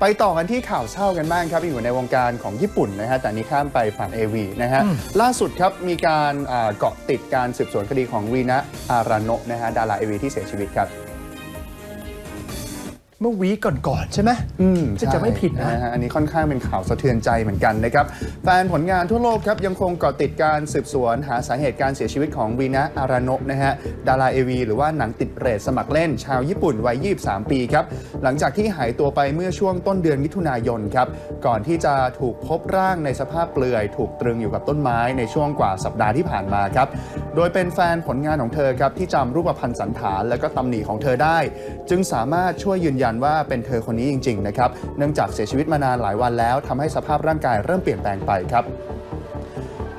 ไปต่อกันที่ข่าวเศร้ากันบ้างครับอยู่ในวงการของญี่ปุ่นนะฮะแต่อันนี้ข้ามไปฝั่งเอวีนะฮะล่าสุดครับมีการอ่าเกาะติดการสืบสวนคดีของวีนะอาราโนะนะฮะดาราเอวีที่เสียชีวิตครับ เมื่อวีคก่อนๆใช่ไหมอืมจะจะไม่ผิดนะฮอันนี้ค่อนข้างเป็นข่าวสะเทือนใจเหมือนกันนะครับแฟนผลงานทั่วโลกครับยังคงเกาะติดการสืบสวน หาสาเหตุการเสียชีวิตของวีนะอาราโนะนะฮะดาราเอวีหรือว่าหนังติดเรทสมัครเล่น ชาวญี่ปุ่นวัย 23 ปีครับ หลังจากที่หายตัวไปเมื่อช่วงต้นเดือนมิถุนายนครับ ก่อนที่จะถูกพบร่างในสภาพเปลือย ถูกตรึงอยู่กับต้นไม้ในช่วงกว่าสัปดาห์ที่ผ่านมาครับ โดยเป็นแฟนผลงานของเธอครับที่จำรูปพรรณสันฐาน และก็ตำหนิของเธอได้ จึงสามารถช่วยยืนยันว่าเป็นเธอคนนี้จริง ๆ นะครับ เนื่องจากเสียชีวิตมานานหลายวันแล้วทำให้สภาพร่างกายเริ่มเปลี่ยนแปลงไปครับ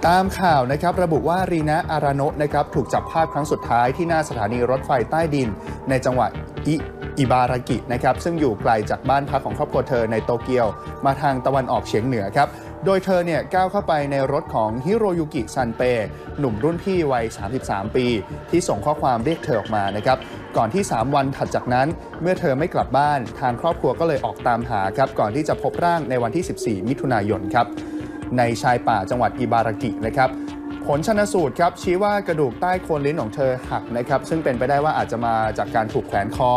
ตามข่าวนะครับระบุว่ารีนะอาราโนะนะครับถูกจับภาพครั้งสุดท้ายที่หน้าสถานีรถไฟใต้ดิน ในจังหวัดอิอิบารากินะครับซึ่งอยู่ไกลจากบ้านพักของครอบครัวเธอในโตเกียว มาทางตะวันออกเฉียงเหนือครับ โดยเธอเนี่ยก้าวเข้าไปในรถของฮิโรยุกิซันเป หนุ่มรุ่นพี่วัย 33 ปี ที่ส่งข้อความเรียกเธอออกมานะครับ ก่อนที่ 3 วันถัดจากนั้น เมื่อเธอไม่กลับบ้าน ทางครอบครัวก็เลยออกตามหาครับ ก่อนที่จะพบร่างในวันที่ 14 มิถุนายนครับ ในชายป่าจังหวัดอิบารากินะครับ ผลชนสูตรครับชี้ว่ากระดูกใต้โคนลิ้นของเธอหักนะครับ ซึ่งเป็นไปได้ว่าอาจจะมาจากการถูกแขวนคอ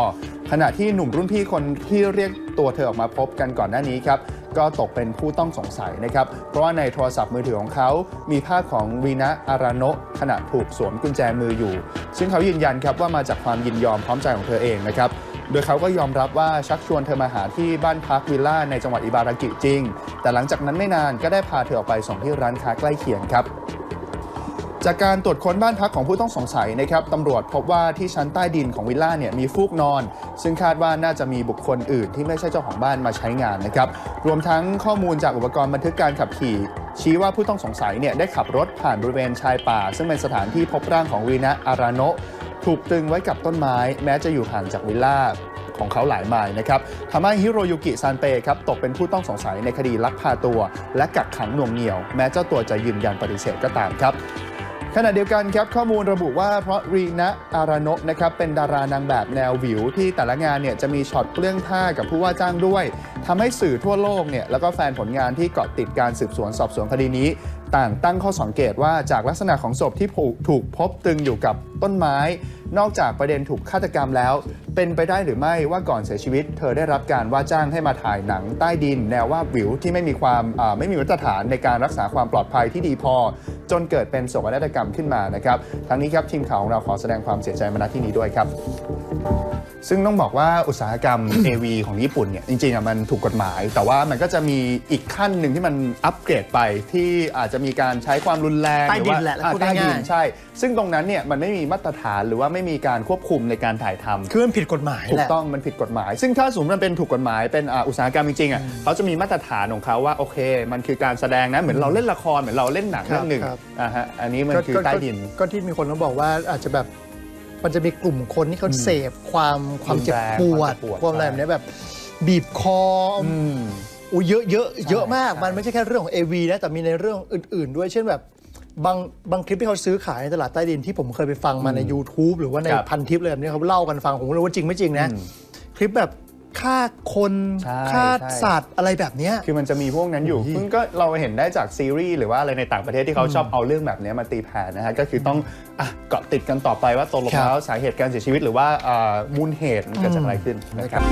ขณะที่หนุ่มรุ่นพี่คนที่เรียกตัวเธอออกมาพบกันก่อนหน้านี้ครับก็ตกเป็นผู้ต้องสงสัยนะครับ เพราะว่าในโทรศัพท์มือถือของเขา มีภาพของวีนะอาราโนะขณะถูกสวมกุญแจมืออยู่ ซึ่งเขายืนยันครับว่ามาจากความยินยอมพร้อมใจของเธอเองนะครับโดยเขาก็ยอมรับว่าชักชวนเธอมาหาที่บ้านพักวิลล่าในจังหวัดอิบารากิจริง แต่หลังจากนั้นไม่นานก็ได้พาเธอออกไปส่งที่ร้านค้าใกล้เคียงครับ จากการตรวจค้นบ้านพักของผู้ต้องสงสัยนะครับตำรวจพบว่าที่ชั้นใต้ดินของวิลล่าเนี่ยมีฟูกนอน ซึ่งคาดว่าน่าจะมีบุคคลอื่นที่ไม่ใช่เจ้าของบ้านมาใช้งานนะครับรวมทั้งข้อมูลจากอุปกรณ์บันทึกการขับขี่ชี้ว่าผู้ต้องสงสัยเนี่ยได้ขับรถผ่านบริเวณชายป่า ซึ่งเป็นสถานที่พบร่างของวีนะอาราโนะถูกตึงไว้กับต้นไม้ แม้จะอยู่ห่างจากวิลล่าของเขาหลายไมล์นะครับทำให้ฮิโรยุกิซานเปครับตกเป็นผู้ต้องสงสัยในคดีลักพาตัว และกักขังหน่วงเหนี่ยว แม้เจ้าตัวจะยืนยันปฏิเสธก็ตามครับ ขณะเดียวกันครับข้อมูลระบุว่าเพราะรีนะอารานนะครับเป็นดารานางแบบแนววิว ที่แต่ละงานเนี่ยจะมีช็อตเปลื้องผ้ากับผู้ว่าจ้างด้วยทำให้สื่อทั่วโลกเนี่ยแล้วก็แฟนผลงานที่เกาะติดการสืบสวนสอบสวนคดีนี้ ต่างตั้งข้อสังเกตว่าจากลักษณะของศพที่ถูกพบตึงอยู่กับต้นไม้ นอกจากประเด็นถูกฆาตกรรมแล้ว เป็นไปได้หรือไม่ว่าก่อนเสียชีวิต เธอได้รับการว่าจ้างให้มาถ่ายหนังใต้ดิน แนวว่าวิวที่ไม่มีความไม่มีมาตรฐานในการรักษาความปลอดภัยที่ดีพอ จนเกิดเป็นโศกนาฏกรรมขึ้นมานะครับทั้งนี้ครับทีมข่าวของเราขอแสดงความเสียใจมาณที่นี้ด้วยครับ ซึ่งต้องบอกว่าอุตสาหกรรม AV ของญี่ปุ่นเนี่ยจริงๆอะมันถูกกฎหมาย แต่ว่ามันก็จะมีอีกขั้นหนึ่งที่มันอัปเกรดไปที่อาจจะมีการใช้ความรุนแรงใต้ดินรือว่าแหละแล้วอ่าพูดใต้ดินง่ายๆ ใช่ ซึ่งตรงนั้นเนี่ยมันไม่มีมาตรฐานหรือว่าไม่มีการควบคุมในการถ่ายทำ คือมันผิดกฎหมายถูแหกละ ต้องมันผิดกฎหมาย ซึ่งถ้าสมมติมันเป็นถูกกฎหมายเป็นอ่าอุตสาหกรรมจริงๆอะเขาจะมีมาตรฐานของเขาว่าโอเค มันคือการแสดงนะเหมือนเราเล่นละครเหมือนเราเล่นหนังครับเรื่องหนึ่งครับ อ่าฮะอันนี้มันคือก็ใต้ดินก็ที่มีคนเขาบอกว่าอาจจะแบบ มันจะมีกลุ่มคนที่เขาเสพความความเจ็บปวดรุนแรงความอะไรใช่แบบเนี้ยแบบ บีบคอออืมอุ้ยเยอะเยอะเยอะมากใช่มันไม่ใช่แค่เรื่องของ AV นะแต่มีในเรื่องอื่น ๆ ด้วยเช่นแบบบางบางคลิปที่เขาซื้อขายในตลาดใต้ดินที่ผมเคยไปฟังมาใน YouTube หรือว่าในครับพันทิปเลยแบบนี้เขาเล่ากันฟังผมไม่รู้ว่าจริงไม่จริงนะอืมคลิปแบบ ฆ่าคนใช่ฆ่าใช่ สัตว์อะไรแบบเนี้ย คือมันจะมีพวกนั้นอยู่โอ้โหซึ่งก็เราเห็นได้จากซีรีส์หรือว่าอะไรในต่างประเทศที่เขาชอบเอาเรื่องแบบนี้มาตีแผ่นะฮะ ก็คือต้องอะเกาะติดกันต่อไปว่าตกลงครับ แล้วสาเหตุการเสียชีวิตหรือว่าอ่ามูลเหตุมันเกิดจากอะไรขึ้นนะครับ